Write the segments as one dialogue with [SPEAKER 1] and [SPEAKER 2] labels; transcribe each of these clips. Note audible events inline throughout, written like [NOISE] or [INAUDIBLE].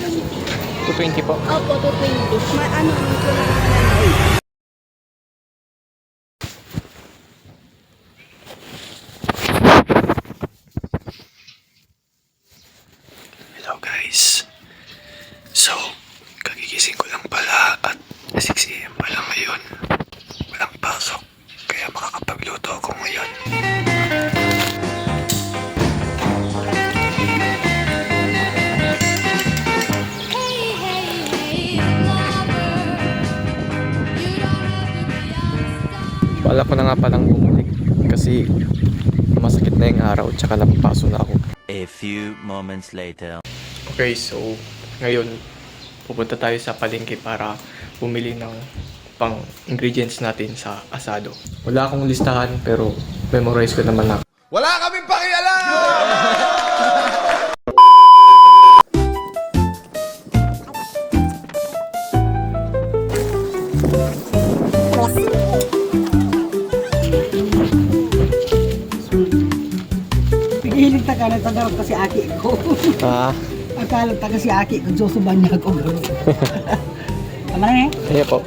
[SPEAKER 1] 220.
[SPEAKER 2] 220 po.
[SPEAKER 1] Opo, 220. Ma ano, yung kulang na
[SPEAKER 2] Hello Bala ko na nga palang bumalik kasi masakit na yung araw tsaka napapaso na ako.
[SPEAKER 3] A few moments later.
[SPEAKER 2] Okay, so ngayon pupunta tayo sa palengke para bumili ng pang ingredients natin sa asado. Wala akong listahan pero memorize ko naman na.
[SPEAKER 4] Wala kaming pakialam!
[SPEAKER 5] Pigilit ta ka na tagarap kasi aki ko.
[SPEAKER 2] Ah, [LAUGHS]
[SPEAKER 5] Akala ta kasi aki ko, susuban niya ako garo. [LAUGHS] Tama na eh.
[SPEAKER 2] ayan po.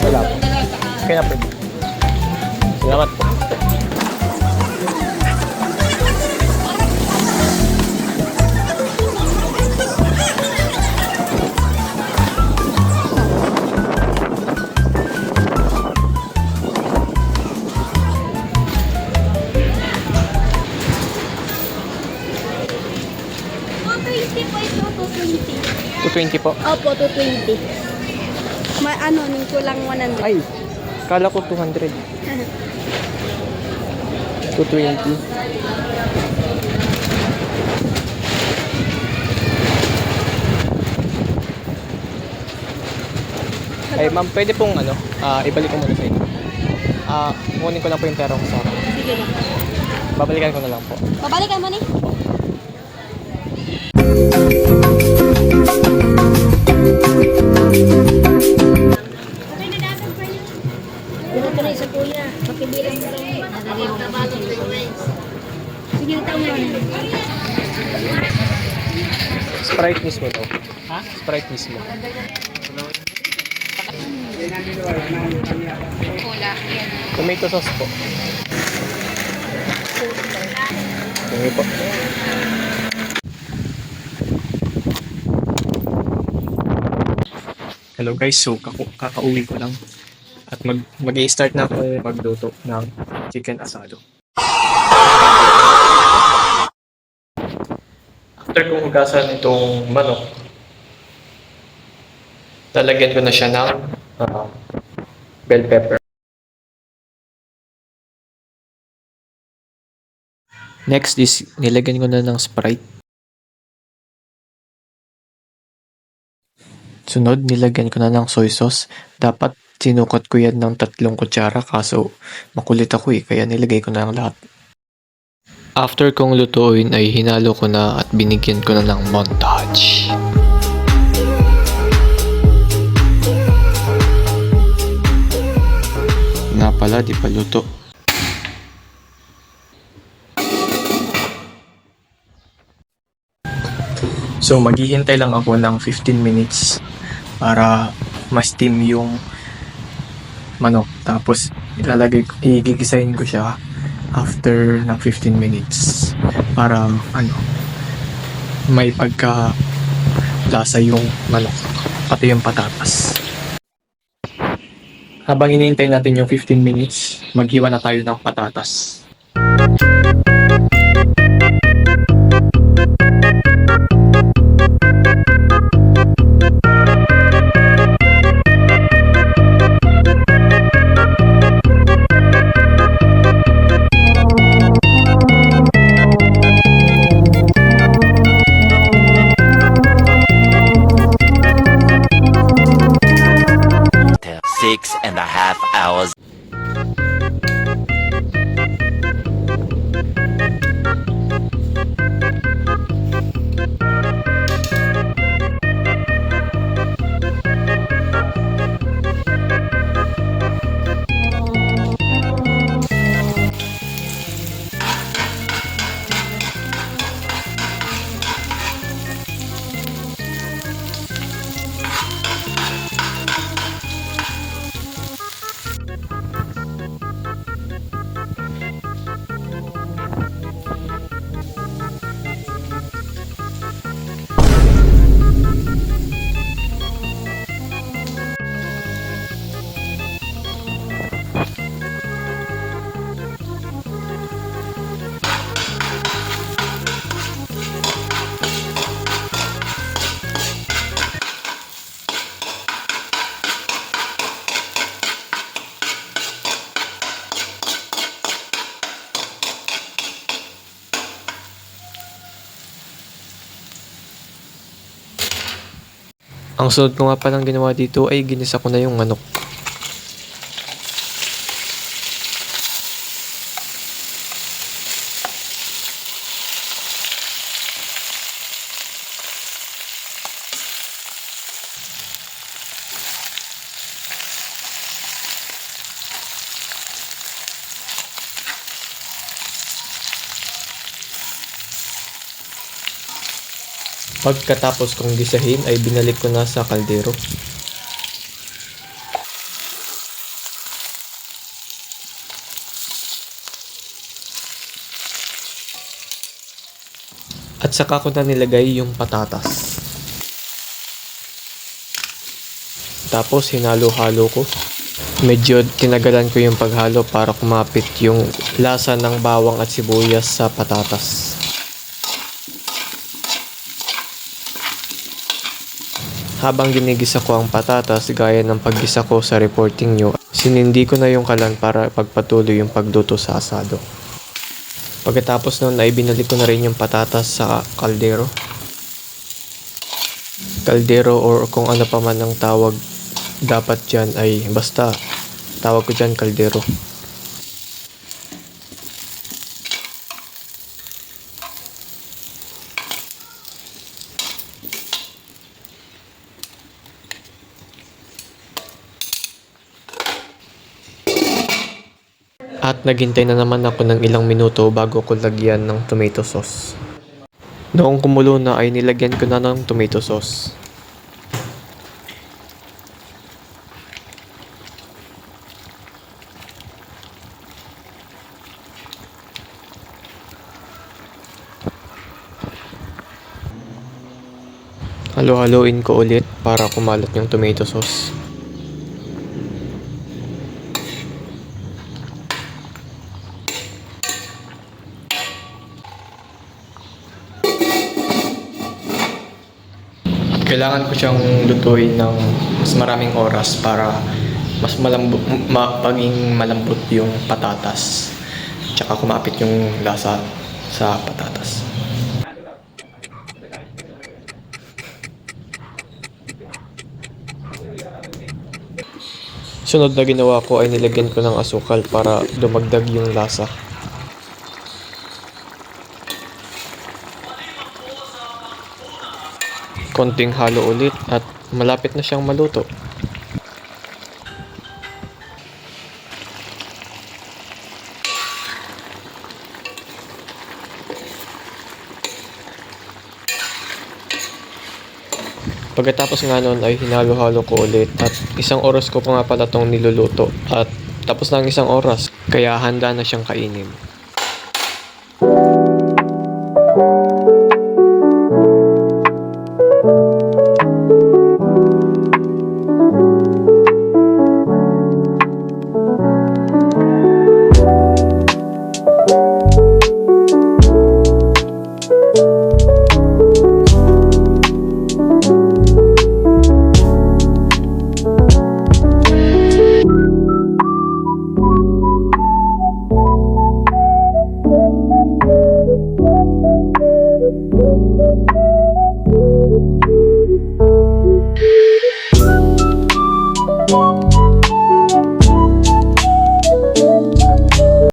[SPEAKER 2] Wala po. Okay na po. Salamat po.
[SPEAKER 1] 220.
[SPEAKER 2] 220 po.
[SPEAKER 1] Opo, 220. Ma ano, yung kulang 100.
[SPEAKER 2] Ay, kala ko 200. 220. Ay, ma'am, pwede pong ano, ah, ibalik ko muna sa inyo. Ah, kunin ko lang po yung pera ko sa akin.
[SPEAKER 1] Sige na.
[SPEAKER 2] Babalikan ko na lang po.
[SPEAKER 1] Babalikan mo ni.
[SPEAKER 2] Sprite mismo. Tomato sauce po. Sige po. Hello guys, so kaku- kakauwi ko lang at mag mag start na ako magluto ng chicken asado. After kong hugasan itong manok, lalagyan ko na siya ng ah, bell pepper. Next is, nilagyan ko na ng Sprite. Sunod, nilagyan ko na ng soy sauce. Dapat sinukot ko yan ng tatlong kutsara kaso makulit ako eh, kaya nilagay ko na ng lahat. After kong lutuin ay hinalo ko na at binigyan ko na ng montage. Pala, di pa luto. So, maghihintay lang ako ng 15 minutes para ma-steam yung manok. Tapos, ilalagay, igigisahin ko siya after ng 15 minutes para ano may pagka lasa yung manok pati yung patatas habang hinihintay natin yung 15 minutes maghiwa na tayo ng patatas
[SPEAKER 3] Six and a half hours.
[SPEAKER 2] Ang sunod ko nga palang ginawa dito ay ginisa ko na yung manok. Pagkatapos kong gisahin ay binalik ko na sa kaldero. At saka ko na nilagay yung patatas. Tapos hinalo-halo ko. Medyo tinagalan ko yung paghalo para kumapit yung lasa ng bawang at sibuyas sa patatas. Habang ginigisa ko ang patatas gaya ng paggisa ko sa reporting nyo, sinindi ko na yung kalan para pagpatuloy yung pagluto sa asado. Pagkatapos nun ay binalik ko na rin yung patatas sa kaldero. Kaldero or kung ano pa man ang tawag dapat dyan ay basta tawag ko dyan kaldero. Naghintay na naman ako ng ilang minuto bago ko lagyan ng tomato sauce. Noong kumulo na ay nilagyan ko na ng tomato sauce. Halo-haloin ko ulit para kumalat yung tomato sauce. Kailangan ko siyang lutuin ng mas maraming oras para mas malambot, ma, maging malambot yung patatas. Tsaka kumapit yung lasa sa patatas. Sunod na ginawa ko ay nilagyan ko ng asukal para dumagdag yung lasa. Konting halo ulit at malapit na siyang maluto. Pagkatapos nga nun ay hinalo-halo ko ulit at isang oras ko pa nga pala itong niluluto at tapos na ang isang oras kaya handa na siyang kainin.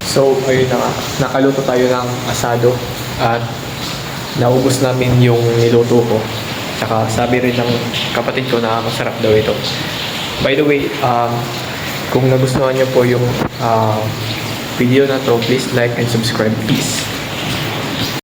[SPEAKER 2] So, ayun na nga. Nakaluto tayo ng asado at naubos namin yung niluto ko. Tsaka sabi rin ng kapatid ko na masarap daw ito. By the way, um, kung nagustuhan niyo po yung uh, video na to, please like and subscribe. Peace!